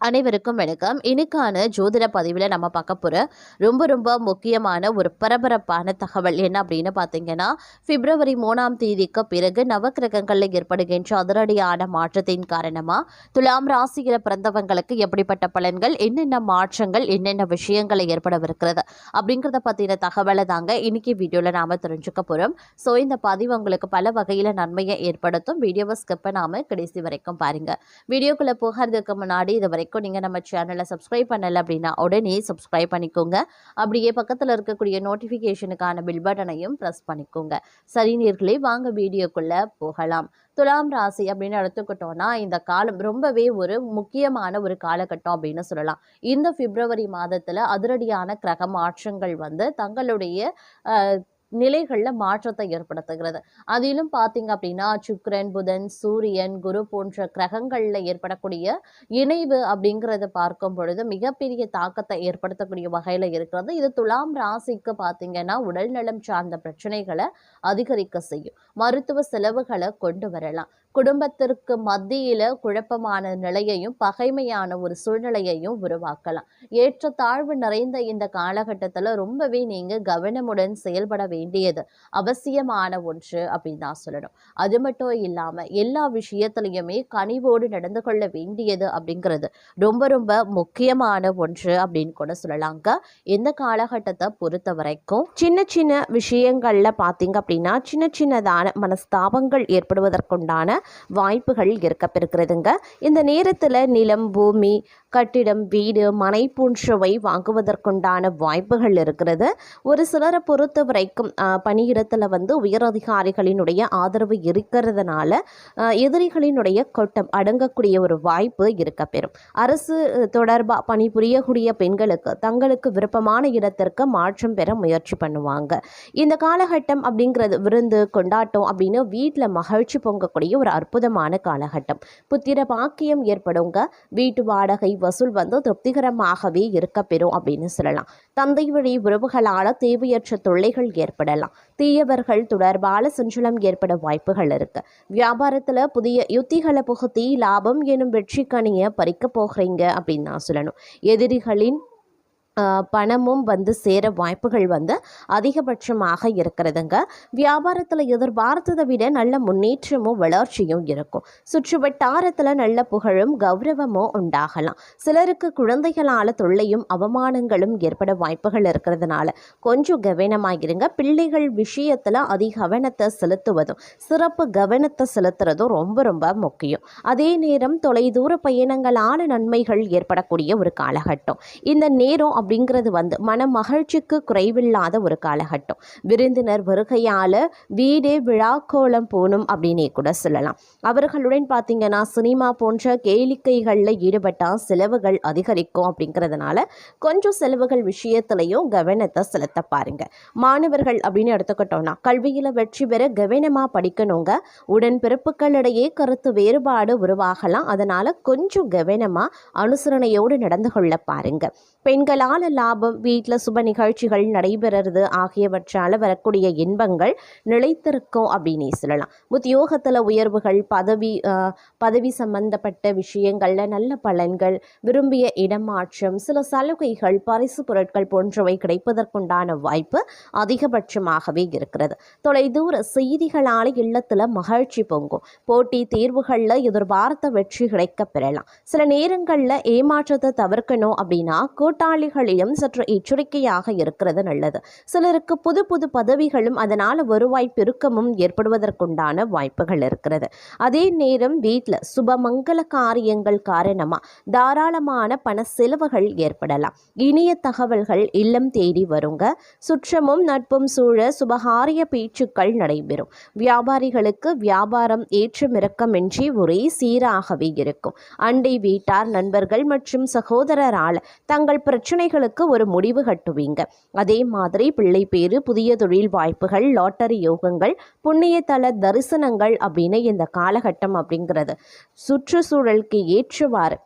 அனைவருக்கும் வணக்கம். இன்னைக்கான ஜோதிட பதிவில் நம்ம பார்க்க போகிற ரொம்ப ரொம்ப முக்கியமான ஒரு பரபரப்பான தகவல் என்ன அப்படின்னு பார்த்தீங்கன்னா பிப்ரவரி மூணாம் தேதிக்கு பிறகு நவக்கிரகங்களில் ஏற்படுகின்ற அதிரடியான மாற்றத்தின் காரணமாக துலாம் ராசியில் பிறந்தவங்களுக்கு எப்படிப்பட்ட பலன்கள் என்னென்ன மாற்றங்கள் என்னென்ன விஷயங்களை ஏற்படவிருக்கிறது அப்படிங்கிறத பற்றின தகவலை தாங்க இன்னைக்கு வீடியோவில் நாம் தெரிஞ்சுக்க போகிறோம் ஸோ இந்த பதிவு உங்களுக்கு பல வகையில் நன்மையை ஏற்படுத்தும். வீடியோவை ஸ்கிப்பை நாம் கடைசி வரைக்கும் பாருங்கள் வீடியோக்குள்ளே போகிறதுக்கு முன்னாடி இது வரைக்கும் நீங்கள் நம்ம சேனலை சப்ஸ்கிரைப் பண்ணலை அப்படின்னா உடனே சப்ஸ்கிரைப் பண்ணிக்கோங்க. அப்படியே பக்கத்தில் இருக்கக்கூடிய நோட்டிஃபிகேஷனுக்கான பில் பட்டனையும் ப்ரெஸ் பண்ணிக்கோங்க. சரி நீர்களை வாங்க வீடியோக்குள்ளே போகலாம். துலாம் ராசி அப்படின்னு எடுத்துக்கிட்டோம்னா இந்த காலம் ரொம்பவே ஒரு முக்கியமான ஒரு காலகட்டம் அப்படின்னு சொல்லலாம். இந்த பிப்ரவரி மாதத்தில் அதிரடியான கிரக மாற்றங்கள் வந்து தங்களுடைய நிலைகளில் மாற்றத்தை ஏற்படுத்துகிறது. அதிலும் பார்த்தீங்க அப்படின்னா சுக்கிரன் புதன் சூரியன் குரு போன்ற கிரகங்களில் ஏற்படக்கூடிய இணைவு அப்படிங்கிறத பார்க்கும் பொழுது மிகப்பெரிய தாக்கத்தை ஏற்படுத்தக்கூடிய வகையில் இருக்கிறது. இது துலாம் ராசிக்கு பார்த்தீங்கன்னா உடல் நலம் சார்ந்த பிரச்சனைகளை அதிகரிக்க செய்யும். மருத்துவ செலவுகளை கொண்டு வரலாம். குடும்பத்திற்கு மத்தியில குழப்பமான நிலையையும் பகைமையான ஒரு சூழ்நிலையையும் உருவாக்கலாம். ஏற்றத்தாழ்வு நிறைந்த இந்த காலகட்டத்தில் ரொம்பவே நீங்க கவனமுடன் செயல்பட வேண்டியது அவசியமான ஒன்று அப்படின்னு தான் சொல்லணும். அது மட்டும் இல்லாம எல்லா விஷயத்திலையுமே கனிவோடு நடந்து கொள்ள வேண்டியது அப்படிங்கிறது ரொம்ப ரொம்ப முக்கியமான ஒன்று அப்படின்னு கூட சொல்லலாங்க. இந்த காலகட்டத்தை பொறுத்த வரைக்கும் சின்ன சின்ன விஷயங்கள்ல பார்த்தீங்க அப்படின்னா சின்ன சின்னதான மனஸ்தாபங்கள் ஏற்படுவதற்குண்டான வாய்ப்புகள் இருக்கப்பெறுகிறதுங்க இந்த நேரத்தில் நிலம் பூமி கட்டிடம் வீடு மனை போன்றவை வாங்குவதற்குண்டான வாய்ப்புகள் இருக்கிறது. ஒரு சிலரை பொறுத்த வரைக்கும் பணியிடத்தில் வந்து உயரதிகாரிகளினுடைய ஆதரவு இருக்கிறதுனால எதிரிகளினுடைய கொட்டம் அடங்கக்கூடிய ஒரு வாய்ப்பு இருக்கப்பெறும். அரசு தொடர்பாக பணிபுரியக்கூடிய பெண்களுக்கு தங்களுக்கு விருப்பமான இடத்திற்கு மாற்றம் பெற முயற்சி பண்ணுவாங்க. இந்த காலகட்டம் அப்படிங்கிறது விருந்து கொண்டாட்டம் அப்படின்னு வீட்டில் மகிழ்ச்சி பொங்கக்கூடிய ஒரு அற்புதமான காலகட்டம். புத்திர பாக்கியம் ஏற்படுங்க. வீட்டு வாடகை வசூல் வந்து திருப்திகரமாகவே இருக்கப்பெறும் அப்படின்னு சொல்லலாம். தந்தை வழி உறவுகளால் தேவையற்ற தொல்லைகள் ஏற்படலாம். தீயவர்கள் தொடர்பான சஞ்சலம் ஏற்பட வாய்ப்புகள் இருக்கு. வியாபாரத்தில் புதிய யுத்திகளை புகுத்தி லாபம் எனும் வெற்றி கனியை பறிக்க போகிறீங்க அப்படின்னு நான் சொல்லணும். எதிரிகளின் பணமும் வந்து சேர வாய்ப்புகள் வந்து அதிகபட்சமாக இருக்கிறதுங்க. வியாபாரத்தில் எதிர்பார்த்ததை விட நல்ல முன்னேற்றமும் வளர்ச்சியும் இருக்கும். சுற்று வட்டாரத்தில் நல்ல புகழும் கௌரவமும் உண்டாகலாம். சிலருக்கு குழந்தைகளால் தொல்லையும் அவமானங்களும் ஏற்பட வாய்ப்புகள் இருக்கிறதுனால கொஞ்சம் கவனமாக இருங்க பிள்ளைகள் விஷயத்தில் அதிக கவனத்தை செலுத்துவதும் சிறப்பு கவனத்தை செலுத்துறதும் ரொம்ப ரொம்ப முக்கியம். அதே நேரம் தொலைதூர பயணங்களான நன்மைகள் ஏற்படக்கூடிய ஒரு காலகட்டம். இந்த நேரம் அப்படிங்கிறது வந்து மன மகிழ்ச்சிக்கு குறைவில்லாத ஒரு காலகட்டம். விருந்தினர் வருகையால் வீடே விழாக்கோலம் போகணும் அப்படின்னே கூட சொல்லலாம். அவர்களுடன் பார்த்தீங்கன்னா சினிமா போன்ற கேளிக்கைகளில் ஈடுபட்டால் செலவுகள் அதிகரிக்கும் அப்படிங்கிறதுனால கொஞ்சம் செலவுகள் விஷயத்துலையும் கவனத்தை செலுத்த பாருங்க. மாணவர்கள் அப்படின்னு எடுத்துக்கிட்டோம்னா கல்வியில் வெற்றி பெற கவனமாக படிக்கணுங்க. உடன் பிறப்புகளிடையே கருத்து வேறுபாடு உருவாகலாம். அதனால் கொஞ்சம் கவனமாக அனுசரணையோடு நடந்து கொள்ள பாருங்க. பெண்களால் லாபம் வீட்டில் சுப நிகழ்ச்சிகள் நடைபெறது ஆகியவற்றால் வரக்கூடிய இன்பங்கள் நிலைத்திருக்கும் அப்படின்னே சொல்லலாம். உத்தியோகத்தில் உயர்வுகள் பதவி பதவி சம்பந்தப்பட்ட விஷயங்களில் நல்ல பலன்கள் விரும்பிய இடமாற்றம் சில சலுகைகள் பரிசு பொருட்கள் போன்றவை கிடைப்பதற்குண்டான வாய்ப்பு அதிகபட்சமாகவே இருக்கிறது. தொலைதூர செய்திகளால் இல்லத்தில் மகிழ்ச்சி பொங்கும். போட்டி தேர்வுகளில் எதிர்பார்த்த வெற்றி கிடைக்க பெறலாம். சில நேரங்களில் ஏமாற்றத்தை தவிர்க்கணும் அப்படின்னா கூட்டாளிகள் கூட்டாளிகளிலும் சற்று எச்சரிக்கையாக இருக்கிறது நல்லது. சிலருக்கு புது புது பதவிகளும் அதனால் வருவாய் பெருக்கமும் ஏற்படுவதற்குண்டான வாய்ப்புகள் இருக்கிறது. அதே நேரம் வீட்டில் சுபமங்கல காரியங்கள் காரணமாக தாராளமான பண செலவுகள் ஏற்படலாம். இனிய தகவல்கள் இல்லம் தேடி வருங்க. சுற்றமும் நட்பும் சூழ சுபகாரிய பேச்சுக்கள் நடைபெறும். வியாபாரிகளுக்கு வியாபாரம் ஏற்றமிறக்கமின்றி ஒரே சீராகவே இருக்கும். அண்டை வீட்டார் நண்பர்கள் மற்றும் சகோதரரால் தங்கள் பிரச்சனை பிரச்சனைகளுக்கு ஒரு முடிவு கட்டுவீங்க. அதே மாதிரி பிள்ளை பேரு புதிய தொழில் வாய்ப்புகள் லாட்டரி யோகங்கள் புண்ணிய தல தரிசனங்கள் அப்படின்னு இந்த காலகட்டம் அப்படிங்கிறது சுற்றுச்சூழலுக்கு ஏற்றவாறு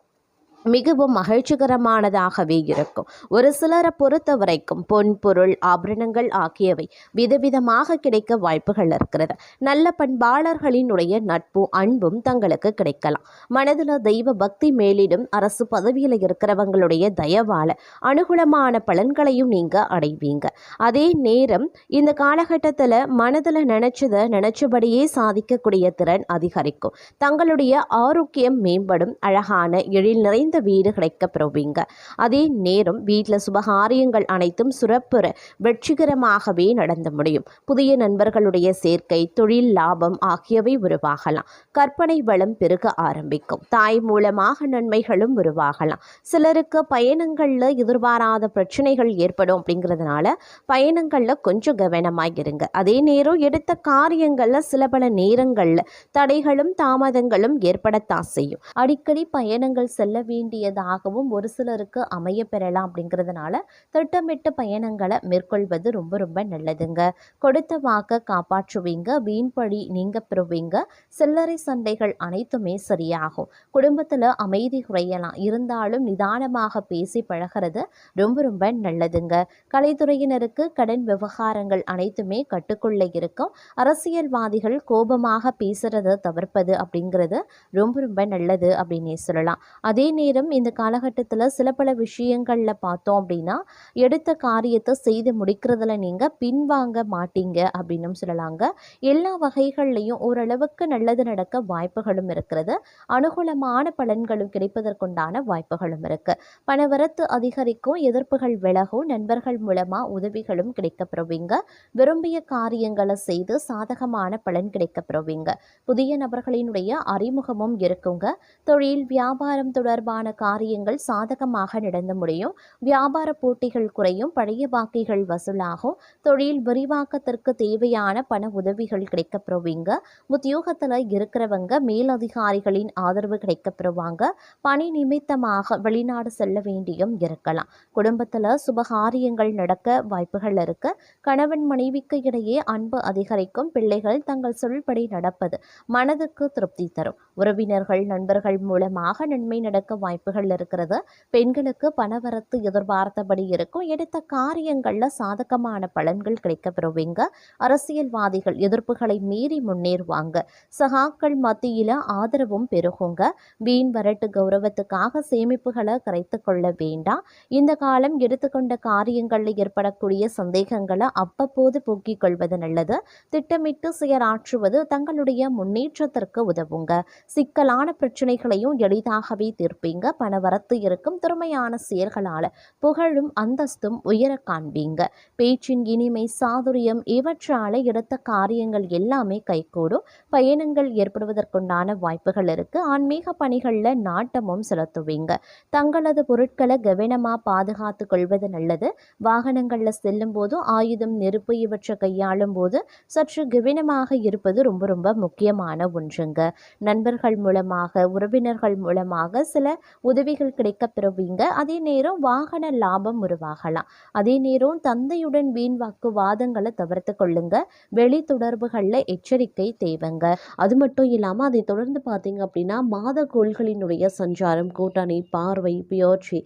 மிகவும் மகிழ்ச்சிகரமானதாகவே இருக்கும். ஒரு சிலரை பொறுத்த வரைக்கும் பொன் பொருள் ஆபரணங்கள் ஆகியவை விதவிதமாக கிடைக்க வாய்ப்புகள் இருக்கிறது. நல்ல பண்பாளர்களினுடைய நட்பும் அன்பும் தங்களுக்கு கிடைக்கலாம். மனதில் தெய்வ பக்தி மேலிடும் அரசு பதவியில் இருக்கிறவங்களுடைய தயவால அனுகூலமான பலன்களையும் நீங்க அடைவீங்க. அதே நேரம் இந்த காலகட்டத்தில் மனதில் நினைச்சதை நினைச்சபடியே சாதிக்கக்கூடிய திறன் அதிகரிக்கும். தங்களுடைய ஆரோக்கியம் மேம்படும் அழகான எழில் நிறைந்த வீடு கிடைக்கப்பெறுவீங்க அதே நேரம் வீட்டில் சுபகாரியங்கள் அனைத்தும் சுரப்புற வெற்றிகரமாகவே நடந்து முடியும். புதிய நண்பர்களுடைய சேர்க்கை தொழில் லாபம் ஆகியவை உருவாகலாம். கற்பனை வளம் பெருக ஆரம்பிக்கும். தாய் மூலமாக நன்மைகளும் உருவாகலாம். சிலருக்கு பயணங்களில் எதிர்பாராத பிரச்சனைகள் ஏற்படும் அப்படிங்கிறதுனால பயணங்களில் கொஞ்சம் கவனமாக இருங்க. அதே நேரம் எடுத்த காரியங்களில் சில பல நேரங்களில் தடைகளும் தாமதங்களும் ஏற்படத்தான் செய்யும். அடிக்கடி பயணங்கள் செல்ல வேண்டியதாகவும் ஒரு சிலருக்கு அமைய பெறலாம் அப்படிங்கிறதுனால திட்டமிட்ட பயணங்களை மேற்கொள்வது ரொம்ப ரொம்ப நல்லதுங்க. கொடுத்த வாக்க காப்பாற்றுவீங்க வீண்பழி நீங்க பெறுவீங்க சில்லறை சண்டைகள் அனைத்துமே சரியாகும். குடும்பத்தில் அமைதி குறையலாம். இருந்தாலும் நிதானமாக பேசி பழகிறது ரொம்ப ரொம்ப நல்லதுங்க. கலைத்துறையினருக்கு கடன் விவகாரங்கள் அனைத்துமே கட்டுக்குள்ளே இருக்கும். அரசியல்வாதிகள் கோபமாக பேசுறதை தவிர்ப்பது அப்படிங்கிறது ரொம்ப ரொம்ப நல்லது அப்படின்னே சொல்லலாம். அதே நேரம் இந்த காலகட்டத்தில் சில பல விஷயங்களில் பார்த்தோம் அப்படின்னா எடுத்த காரியத்தை செய்து முடிக்கிறதுல நீங்கள் பின்வாங்க மாட்டீங்க அப்படின்னும் சொல்லலாங்க. எல்லா வகைகள்லையும் ஓரளவுக்கு நல்லது நடக்க வாய்ப்புகளும் இருக்கிறது. அனுகூலமான பலன்களும் கிடைப்பதற்குண்டான வாய்ப்புகளும் இருக்கு. பணவரத்து அதிகரிக்கும் எதிர்ப்புகள் விலகும் நண்பர்கள் மூலமா உதவிகளும் கிடைக்கப்பெறுவீங்க விரும்பிய காரியங்களை செய்து சாதகமான பலன் கிடைக்கப்பெறுவீங்க புதிய நபர்களினுடைய அறிமுகமும் இருக்குங்க. தொழில் வியாபாரம் தொடர்பான காரியங்கள் சாதகமாக நடந்து முடியும். வியாபார போட்டிகள் குறையும் பழைய பாக்கிகள் வசூலாகும். தொழில் விரிவாக்கத்திற்கு தேவையான பண உதவிகள் கிடைக்கப்பெறுவீங்க. உத்தியோகத்தில் இருக்கிறவங்க மேலதிகாரிகளின் ஆதரவு கிடைக்கப்பெறுவாங்க. பணி நிமித்தமாக வெளிநாடு செல்ல வேண்டியும் இருக்கலாம். குடும்பத்தில் சுபகாரியங்கள் நடக்க வாய்ப்புகள் இருக்கு. கணவன் மனைவிக்கு இடையே அன்பு அதிகரிக்கும். பிள்ளைகள் தங்கள் சொல்படி நடப்பது மனதுக்கு திருப்தி தரும். உறவினர்கள் நண்பர்கள் மூலமாக நன்மை நடக்க வாய்ப்புகள் இருக்கிறது. பெண்களுக்கு பணவரத்து எதிர்பார்த்தபடி இருக்கும். எடுத்த காரியங்களில் சாதகமான பலன்கள் கிடைக்க பெறுவீங்க அரசியல்வாதிகள் எதிர்ப்புகளை மீறி முன்னேறுவாங்க. சகாக்கள் மத்தியில் ஆதரவும் பெருகுங்க. வீண் வரட்டு கௌரவத்துக்காக சேமிப்புகளை கரைத்து கொள்ள வேண்டாம். இந்த காலம் எடுத்துக்கொண்ட காரியங்களில் ஏற்படக்கூடிய சந்தேகங்களை அவ்வப்போது போக்கிக் கொள்வது நல்லது. திட்டமிட்டு செயலாற்றுவது தங்களுடைய முன்னேற்றத்திற்கு உதவுங்க. சிக்கலான பிரச்சனைகளையும் எளிதாகவே தீர்ப்பீங்க. பணவரத்து இருக்கும் திறமையான செயல்களால் புகழும் அந்தஸ்தும் உயர காண்பீங்க. பேச்சின் இனிமை சாதுரியம் இவற்றால எடுத்த காரியங்கள் எல்லாமே கைகூடும். பயணங்கள் ஏற்படுவதற்குண்டான வாய்ப்புகள் இருக்கு. ஆன்மீக பணிகளில் நாட்டமும் செலுத்துவீங்க. தங்களது பொருட்களை கவனமாக பாதுகாத்து கொள்வது நல்லது. வாகனங்களில் செல்லும் போது ஆயுதம் நெருப்பு இவற்றை கையாளும் போது சற்று கவனமாக இருப்பது ரொம்ப ரொம்ப முக்கியமான ஒன்றுங்க. நண்பர்கள் மூலமாக உறவினர்கள் மூலமாக சில உதவிகள் கிடைக்க பெறுவீங்க. அதே நேரம் வாகன லாபம் உருவாகலாம். அதே நேரம் தந்தையுடன் வீண் வாக்குவாதங்களை தவிர்த்து கொள்ளுங்க. வெளி தொடர்புகளில் எச்சரிக்கை தேவைங்க. அது மட்டும் இல்லாமல் அதை தொடர்ந்து பார்த்தீங்க அப்படின்னா மாத கோள்களினுடைய சஞ்சாரம் கூட்டணி பார்வை பியோர்ச்சி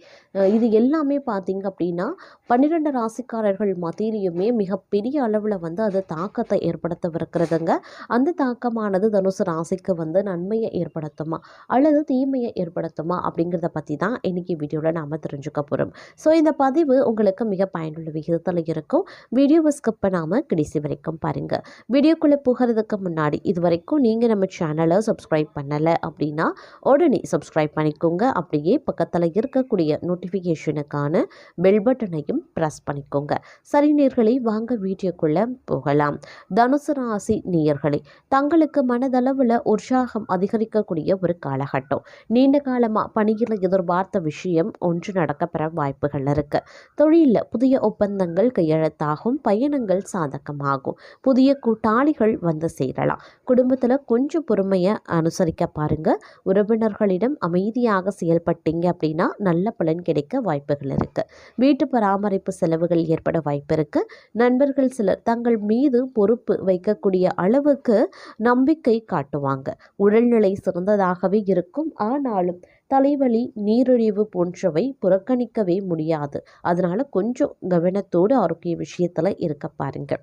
இது எல்லாமே பார்த்தீங்க அப்படின்னா பன்னிரெண்டு ராசிக்காரர்கள் மத்தியிலையுமே மிகப்பெரிய அளவில் வந்து அது தாக்கத்தை ஏற்படுத்தவிருக்கிறதுங்க. அந்த தாக்கமானது தனுசு ராசிக்கு வந்து நன்மையை ஏற்படுத்துமா? அல்லது தீமையை ஏற்படுத்துமா? அப்படிங்கிறத பற்றி தான் இன்றைக்கி வீடியோவில் நாம் தெரிஞ்சுக்க போகிறோம் ஸோ இந்த பதிவு உங்களுக்கு மிக பயனுள்ள விகிதத்தில் இருக்கும். வீடியோவை ஸ்கிப் பண்ணாமல் கடைசி வரைக்கும் பாருங்கள் வீடியோக்குள்ளே போகிறதுக்கு முன்னாடி இது வரைக்கும் நீங்கள் நம்ம சேனலை சப்ஸ்கிரைப் பண்ணலை அப்படின்னா உடனே சப்ஸ்கிரைப் பண்ணிக்கோங்க. அப்படியே பக்கத்தில் இருக்கக்கூடிய நோட்டிஃபிகேஷனுக்கான பெல் பட்டனையும் ப்ரெஸ் பண்ணிக்கோங்க. சரி நேர்களை வாங்க வீடியோக்குள்ளே போகலாம். தனுசு ராசி நேயர்களே தங்களுக்கு மனதளவில் உற்சாகம் அதிகரிக்கக்கூடிய ஒரு காலகட்டம். நீண்ட காலமாக பணியில் எதிர்பார்த்த விஷயம் ஒன்று நடக்கப்பெற வாய்ப்புகள் இருக்கு. தொழிலில் புதிய ஒப்பந்தங்கள் கையெழுத்தாகும் பயணங்கள் சாதகமாகும். புதிய கூட்டாளிகள் வந்து சேரலாம். குடும்பத்தில் கொஞ்சம் பொறுமையை அனுசரிக்க பாருங்க. உறவினர்களிடம் அமைதியாக செயல்பட்டீங்க அப்படின்னா நல்ல பலன் கிடைக்க வாய்ப்புகள் இருக்கு. வீட்டு பராமரிப்பு செலவுகள் ஏற்பட வாய்ப்பு இருக்கு. நண்பர்கள் சிலர் தங்கள் மீது பொறுப்பு வைக்கக்கூடிய அளவுக்கு நம்பிக்கை காட்டுவாங்க. உடல்நிலை சிறந்ததாகவே இருக்கும். ஆனாலும் தலைவலி நீரிழிவு போன்றவை புறக்கணிக்கவே முடியாது. அதனால கொஞ்சம் கவனத்தோடு ஆரோக்கிய விஷயத்தில் இருக்க பாருங்கள்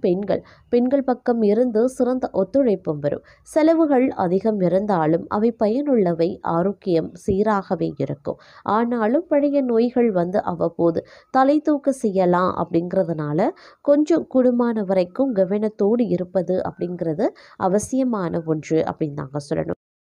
பெண்கள். பெண்கள் பக்கம் இருந்து சிறந்த ஒத்துழைப்பும் வரும். செலவுகள் அதிகம் இருந்தாலும் அவை பயனுள்ளவை ஆரோக்கியம் சீராகவே இருக்கும். ஆனாலும் பழைய நோய்கள் வந்து அவ்வப்போது தலை தூக்க செய்யலாம் அப்படிங்கிறதுனால கொஞ்சம் குடுமான வரைக்கும் கவனத்தோடு இருப்பது அப்படிங்கிறது அவசியமான ஒன்று அப்படின்னு நாங்கள் சொல்லணும்.